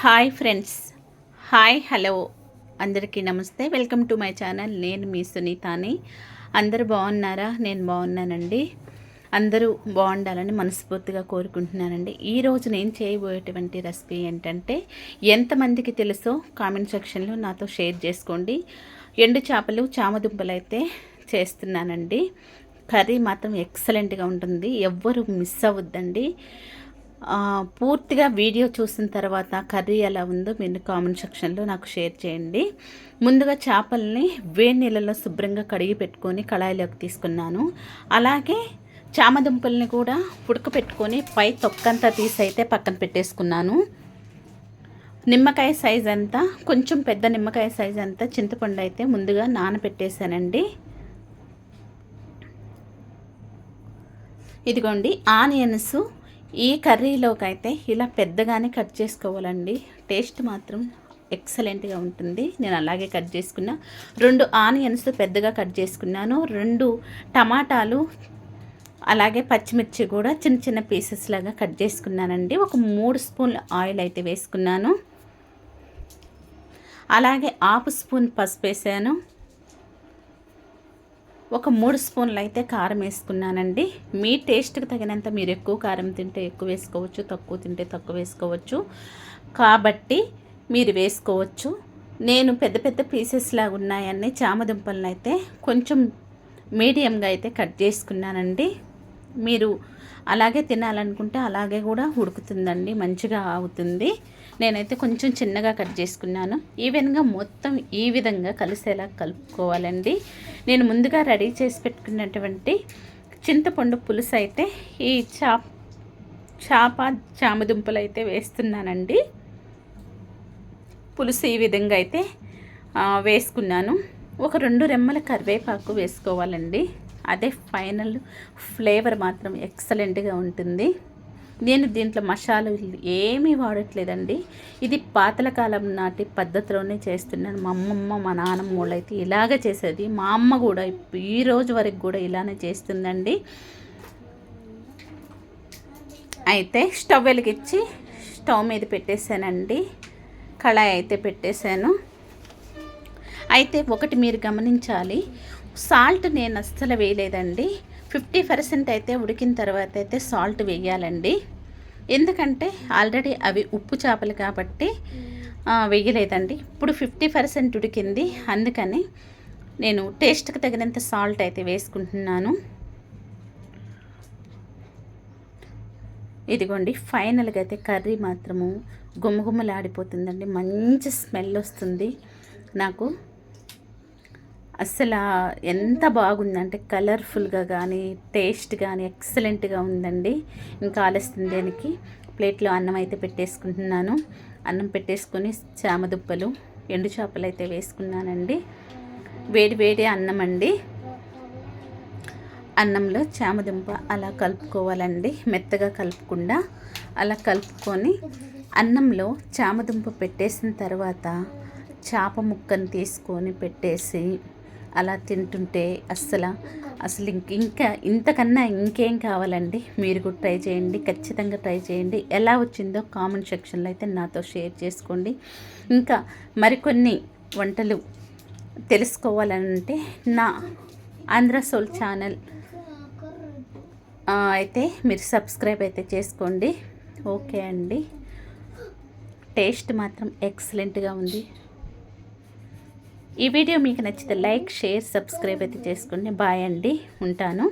Hi friends. Hi hello. అందరికీ నమస్తే. Welcome to my channel. నేను మీ సునీతాని. అందరూ బాగున్నారా? నేను బాగున్నానండి. అందరూ బాగుండాలని మనస్ఫూర్తిగా కోరుకుంటున్నానండి. ఈరోజు నేను చేయబోయేటువంటి రెసిపీ ఏంటంటే ఎంతమందికి తెలుసో కామెంట్ సెక్షన్లో నాతో షేర్ చేసుకోండి. ఎండు చేపలు చామదుంపలు అయితే చేస్తున్నానండి. కర్రీ మాత్రం ఎక్సలెంట్గా ఉంటుంది. ఎవ్వరు మిస్ అవ్వద్దండి. పూర్తిగా వీడియో చూసిన తర్వాత కర్రీ ఎలా ఉందో మీరు కామెంట్ సెక్షన్లో నాకు షేర్ చేయండి. ముందుగా చేపల్ని వేడి నీళ్ళలో శుభ్రంగా కడిగి పెట్టుకొని కళాయిలోకి తీసుకున్నాను. అలాగే చామదుంపల్ని కూడా ఉడకపెట్టుకొని పై తొక్కంతా తీసైతే పక్కన పెట్టేసుకున్నాను. నిమ్మకాయ సైజ్ అంతా కొంచెం పెద్ద నిమ్మకాయ సైజ్ అంతా చింతపండు అయితే ముందుగా నానబెట్టేశానండి. ఇదిగోండి ఆనియన్స్ ఈ కర్రీలోకి అయితే ఇలా పెద్దగానే కట్ చేసుకోవాలండి. టేస్ట్ మాత్రం ఎక్సలెంట్గా ఉంటుంది. నేను అలాగే కట్ చేసుకున్నా. రెండు ఆనియన్స్ పెద్దగా కట్ చేసుకున్నాను. రెండు టమాటాలు అలాగే పచ్చిమిర్చి కూడా చిన్న చిన్న పీసెస్ లాగా కట్ చేసుకున్నానండి. ఒక మూడు స్పూన్ల ఆయిల్ అయితే వేసుకున్నాను. అలాగే హాఫ్ స్పూన్ పసుపు వేసాను ఒక మూడు స్పూన్లు అయితే కారం వేసుకున్నానండి. మీ టేస్ట్కి తగినంత మీరు ఎక్కువ కారం తింటే ఎక్కువ వేసుకోవచ్చు తక్కువ తింటే తక్కువ వేసుకోవచ్చు. కాబట్టి మీరు వేసుకోవచ్చు. నేను పెద్ద పెద్ద పీసెస్ లాగా ఉన్నాయని చామదుంపలను అయితే కొంచెం మీడియంగా అయితే కట్ చేసుకున్నానండి. మీరు అలాగే తినాలనుకుంటే అలాగే కూడా ఉడుకుతుందండి మంచిగా అవుతుంది నేనైతే కొంచెం చిన్నగా కట్ చేసుకున్నాను. ఈవెన్గా మొత్తం ఈ విధంగా కలిసేలా కలుపుకోవాలండి. నేను ముందుగా రెడీ చేసి పెట్టుకున్నటువంటి చింతపండు పులుసు అయితే ఈ చాప్ చాప చామదుంపలు అయితే వేస్తున్నానండి. పులుసు ఈ విధంగా అయితే వేసుకున్నాను. ఒక రెండు రెమ్మల కరివేపాకు వేసుకోవాలండి. అదే ఫైనల్ ఫ్లేవర్ మాత్రం ఎక్సలెంట్గా ఉంటుంది. నేను దీంట్లో మసాలాలు ఏమీ వాడట్లేదండి. ఇది పాతల కాలం నాటి పద్ధతిలోనే చేస్తున్నాను. మా అమ్మమ్మ మా నాన్నమ్మ వాళ్ళు అయితే ఇలాగే చేసేది. మా అమ్మ కూడా ఈ రోజు వరకు కూడా ఇలానే చేస్తుందండి. అయితే స్టవ్ వెలిగించి స్టవ్ మీద పెట్టేశానండి. కళాయి అయితే పెట్టేశాను. అయితే ఒకటి మీరు గమనించాలి. సాల్ట్ నేను అస్సలు వేయలేదండి. ఫిఫ్టీ పర్సెంట్ అయితే ఉడికిన తర్వాత అయితే సాల్ట్ వేయాలండి. ఎందుకంటే ఆల్రెడీ అవి ఉప్పు చేపలు కాబట్టి వేయలేదండి. ఇప్పుడు ఫిఫ్టీ పర్సెంట్ ఉడికింది. అందుకని నేను టేస్ట్కి తగినంత సాల్ట్ అయితే వేసుకుంటున్నాను. ఇదిగోండి ఫైనల్గా అయితే కర్రీ మాత్రము గుమ్మగుమ్మలాడిపోతుందండి మంచి స్మెల్ వస్తుంది. నాకు అసలు ఎంత బాగుందంటే కలర్ఫుల్గా కానీ టేస్ట్ కానీ ఎక్సలెంట్గా ఉందండి. ఇంకా ఆలస్యం దేనికి ప్లేట్లో అన్నం అయితే పెట్టేసుకుంటున్నాను. అన్నం పెట్టేసుకొని చామదుప్పలు ఎండు చేపలు అయితే వేసుకున్నానండి. వేడి వేడి అన్నం అండి అన్నంలో చామదుంప అలా కలుపుకోవాలండి మెత్తగా కలుపుకుండా. అలా కలుపుకొని అన్నంలో చామదుంప పెట్టేసిన తర్వాత చేప ముక్కను తీసుకొని పెట్టేసి అలా తింటుంటే అస్సలు అసలు ఇంక ఇంకా ఇంతకన్నా ఇంకేం కావాలండి? మీరు కూడా ట్రై చేయండి ఖచ్చితంగా ట్రై చేయండి. ఎలా వచ్చిందో కామెంట్ సెక్షన్లో అయితే నాతో షేర్ చేసుకోండి. ఇంకా మరికొన్ని వంటలు తెలుసుకోవాలంటే నా ఆంధ్ర సోల్ ఛానల్ అయితే మీరు సబ్స్క్రైబ్ అయితే చేసుకోండి. ఓకే అండి. టేస్ట్ మాత్రం ఎక్సలెంట్గా ఉంది. ఈ వీడియో మీకు నచ్చితే లైక్ షేర్ సబ్స్క్రైబ్ అయితే చేసుకోండి. బాయ్ అండి. ఉంటాను.